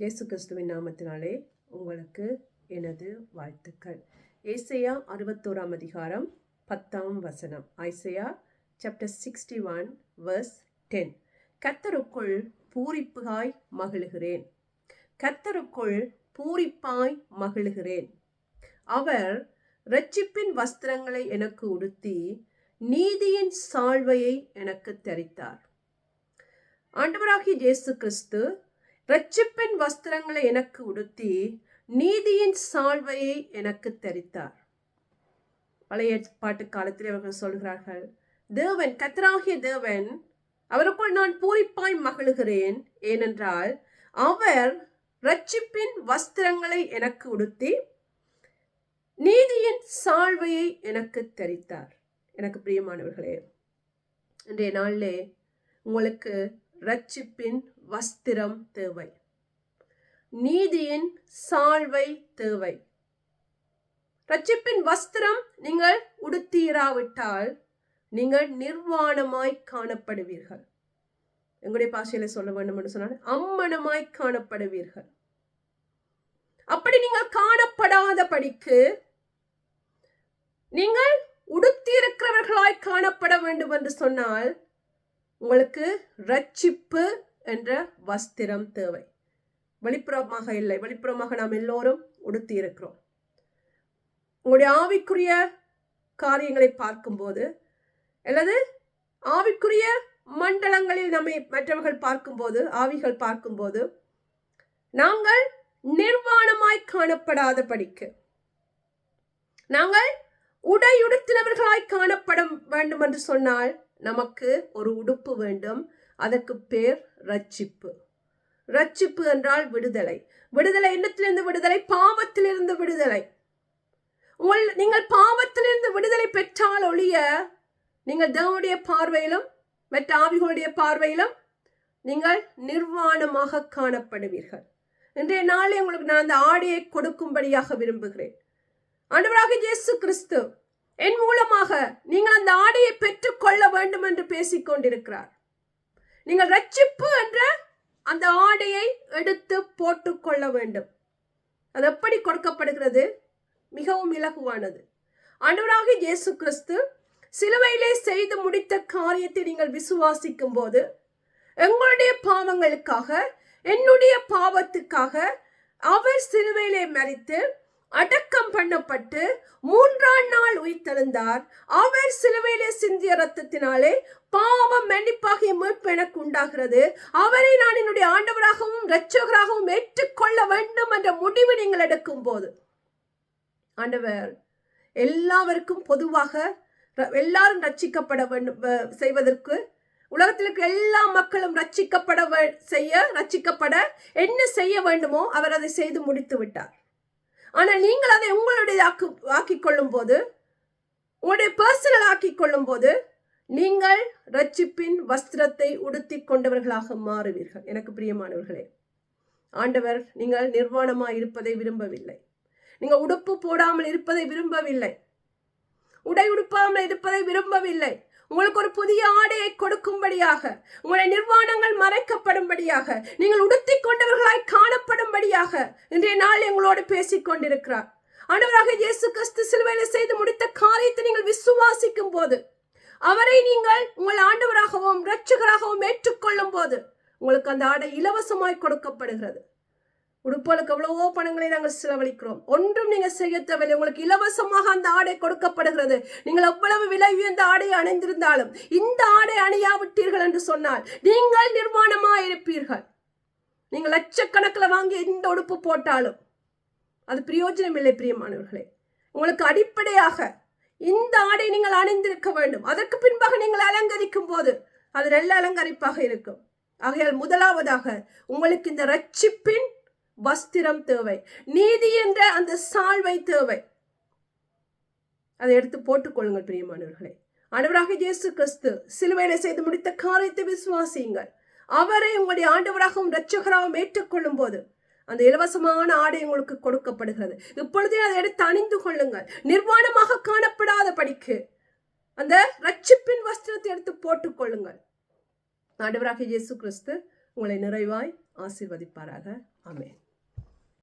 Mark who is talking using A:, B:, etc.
A: இயேசு கிறிஸ்துவின் நாமத்தினாலே உங்களுக்கு எனது வாழ்த்துக்கள். ஏசையா அறுபத்தோராம் அதிகாரம் பத்தாம் வசனம். Isaiah chapter sixty one verse ten கத்தருக்குள் பூரிப்பாய் மகிழுகிறேன். கத்தருக்குள் பூரிப்பாய் மகிழுகிறேன். அவர் ரட்சிப்பின் வஸ்திரங்களை எனக்கு உடுத்தி நீதியின் சால்வையை எனக்கு தரித்தார். ஆண்டவராகிய இயேசு கிறிஸ்து ரட்சிப்பின் வஸ்திரங்களை எனக்கு உடுத்தி நீதியின் சால்வையை எனக்கு தரித்தார். பழைய பாட்டு காலத்தில் அவர்கள் சொல்கிறார்கள் தேவன் கத்தராகிய தேவன் அவருக்குள் நான் பூரிப்பாய் மகிழ்கிறேன். ஏனென்றால் அவர் ரட்சிப்பின் வஸ்திரங்களை எனக்கு உடுத்தி நீதியின் சால்வையை எனக்கு தரித்தார். எனக்கு பிரியமானவர்களே இன்றைய நாளிலே உங்களுக்கு ரட்சிப்பின் வஸ்திரம் தேவை. நீதியின் சால்வை தேவை. ரட்சிப்பின் வஸ்திரம் நீங்கள் உடுத்தீராவிட்டால் நீங்கள் நிர்வாணமாய் காணப்படுவீர்கள். எங்களுடைய பாஷையில சொல்ல வேண்டும் என்று சொன்னால் அம்மனமாய் காணப்படுவீர்கள். அப்படி நீங்கள் காணப்படாத படிக்கு நீங்கள் உடுத்தியிருக்கிறவர்களாய் காணப்பட வேண்டும் என்று சொன்னால் உங்களுக்கு ரட்சிப்பு என்ற வஸ்திரம் தேவை. வெளிப்புறமாக இல்லை. வெளிப்புறமாக நாம் எல்லோரும் உடுத்தி இருக்கிறோம். உங்களுடைய ஆவிக்குரிய காரியங்களை பார்க்கும்போது அல்லது ஆவிக்குரிய மண்டலங்களில் நம்மை மற்றவர்கள் பார்க்கும்போது ஆவிகள் பார்க்கும்போது நாங்கள் நிர்வாணமாய் காணப்படாத படிக்கு நாங்கள் உடையுடுத்தினவர்களாய் காணப்பட வேண்டும் என்று சொன்னால் நமக்கு ஒரு உடுப்பு வேண்டும். அதற்கு பேர் ரட்சிப்பு. ரட்சிப்பு என்றால் விடுதலை. விடுதலை எண்ணத்திலிருந்து விடுதலை? பாவத்திலிருந்து விடுதலை. உங்கள் நீங்கள் பாவத்திலிருந்து விடுதலை பெற்றால் ஒழிய நீங்கள் தேவனுடைய பார்வையிலும் மற்ற ஆவிகளுடைய பார்வையிலும் நீங்கள் நிர்வாணமாக காணப்படுவீர்கள். இன்றைய நாளே உங்களுக்கு நான் அந்த ஆடையை கொடுக்கும்படியாக விரும்புகிறேன். ஆண்டவராக இயேசு கிறிஸ்து என் மூலமாக நீங்கள் அந்த ஆடையை பெற்றுக்கொள்ள வேண்டும் என்று பேசிக் கொண்டிருக்கிறார் நீங்கள் ரட்சிப்பு என்ற அந்த ஆடையை எடுத்து போட்டுக்கொள்ள வேண்டும். அது எப்படி கொடுக்கப்படுகிறது? மிகவும் இலகுவானது. அனுராகி இயேசு கிறிஸ்து சிலுவையிலே செய்து முடித்த காரியத்தை நீங்கள் விசுவாசிக்கும் போது எங்களுடைய பாவங்களுக்காக என்னுடைய பாவத்துக்காக அவர் சிலுவையிலே மறித்து அடக்கம் பண்ணப்பட்டு மூன்றாம் நாள் உயிர்த்தெழுந்தார். அவர் சிலுவையிலே சிந்திய ரத்தத்தினாலே பாவம் மன்னிப்பாகிய மீட்பு எனக்கு உண்டாகிறது. அவரை நான் என்னுடைய ஆண்டவராகவும் இரட்சகராகவும் ஏற்றுக்கொள்ள வேண்டும் என்ற முடிவு நீங்கள் எடுக்கும் போது ஆண்டவர் எல்லாருக்கும் பொதுவாக எல்லாரும் ரட்சிக்கப்பட வேண்டும் செய்வதற்கு உலகத்தில் இருக்கிற எல்லா மக்களும் ரட்சிக்கப்பட செய்ய ரட்சிக்கப்பட என்ன செய்ய வேண்டுமோ அவர் அதை செய்து முடித்து விட்டார் ஆனால் நீங்கள் அதை உங்களுடைய ஆக்கு ஆக்கிக் கொள்ளும் போது உங்களுடைய பர்சனல் ஆக்கிக் கொள்ளும் போது நீங்கள் ரட்சிப்பின் வஸ்திரத்தை உடுத்தி கொண்டவர்களாக மாறுவீர்கள். எனக்கு பிரியமானவர்களே ஆண்டவர் நீங்கள் நிர்வாணமாக இருப்பதை விரும்பவில்லை. நீங்கள் உடுப்பு போடாமல் இருப்பதை விரும்பவில்லை. உடை உடுப்பாமல் இருப்பதை விரும்பவில்லை. உங்களுக்கு ஒரு புதிய ஆடையை கொடுக்கும்படியாக உங்களுடைய நிர்வாணங்கள் மறைக்கப்படும்படியாக நீங்கள் உடுத்தி கொண்டவர்களாய் காணப்படும்படியாக இன்றைய நாள் எங்களோடு பேசிக் கொண்டிருக்கிறார். ஆண்டவராக இயேசு கிறிஸ்து சிலுவையில் செய்து முடித்த காரியத்தை நீங்கள் விசுவாசிக்கும் போது அவரை நீங்கள் உங்கள் ஆண்டவராகவும் இரட்சகராகவும் ஏற்றுக்கொள்ளும் போது உங்களுக்கு அந்த ஆடை இலவசமாய் கொடுக்கப்படுகிறது. உடுப்புகளுக்கு எவ்வளவோ பணங்களை நாங்கள் செலவழிக்கிறோம். ஒன்றும் நீங்கள் செய்ய தேவையில்லை. உங்களுக்கு இலவசமாக அந்த ஆடை கொடுக்கப்படுகிறது. நீங்கள் எவ்வளவு விலை உயர்ந்த ஆடை அணிந்திருந்தாலும் இந்த ஆடை அணியாவிட்டீர்கள் என்று சொன்னால் நீங்கள் நிர்வாணமாக இருப்பீர்கள். நீங்கள் லட்சக்கணக்கில் வாங்கி எந்த உடுப்பு போட்டாலும் அது பிரயோஜனம் இல்லை பிரியமானவர்களே. உங்களுக்கு அடிப்படையாக இந்த ஆடை நீங்கள் அணிந்திருக்க வேண்டும். அதற்கு பின்பாக நீங்கள் அலங்கரிக்கும் போது அது நல்ல அலங்கரிப்பாக இருக்கும். ஆகையால் முதலாவதாக உங்களுக்கு இந்த ரட்சிப்பின் வஸ்திரம் தேவை நீதி என்ற அந்த சால்வை தேவை. அதை எடுத்து போட்டுக்கொள்ளுங்கள் பிரியமானவர்களே. ஆண்டவராக இயேசு கிறிஸ்து சிலுவையில செய்து முடித்த காரியத்தை விசுவாசியுங்கள். அவரை உங்களுடைய ஆண்டவராகவும் இரட்சகராகவும் ஏற்றுக்கொள்ளும் போது அந்த இலவசமான ஆடை உங்களுக்கு கொடுக்கப்படுகிறது. இப்பொழுதே அதை எடுத்து அணிந்து கொள்ளுங்கள். நிர்வாணமாக காணப்படாத படிக்கு அந்த ரட்சிப்பின் வஸ்திரத்தை எடுத்து போட்டுக்கொள்ளுங்கள். ஆண்டவராக இயேசு கிறிஸ்து உங்களை நிறைவாய் ஆசிர்வதிப்பாராக. ஆமென்.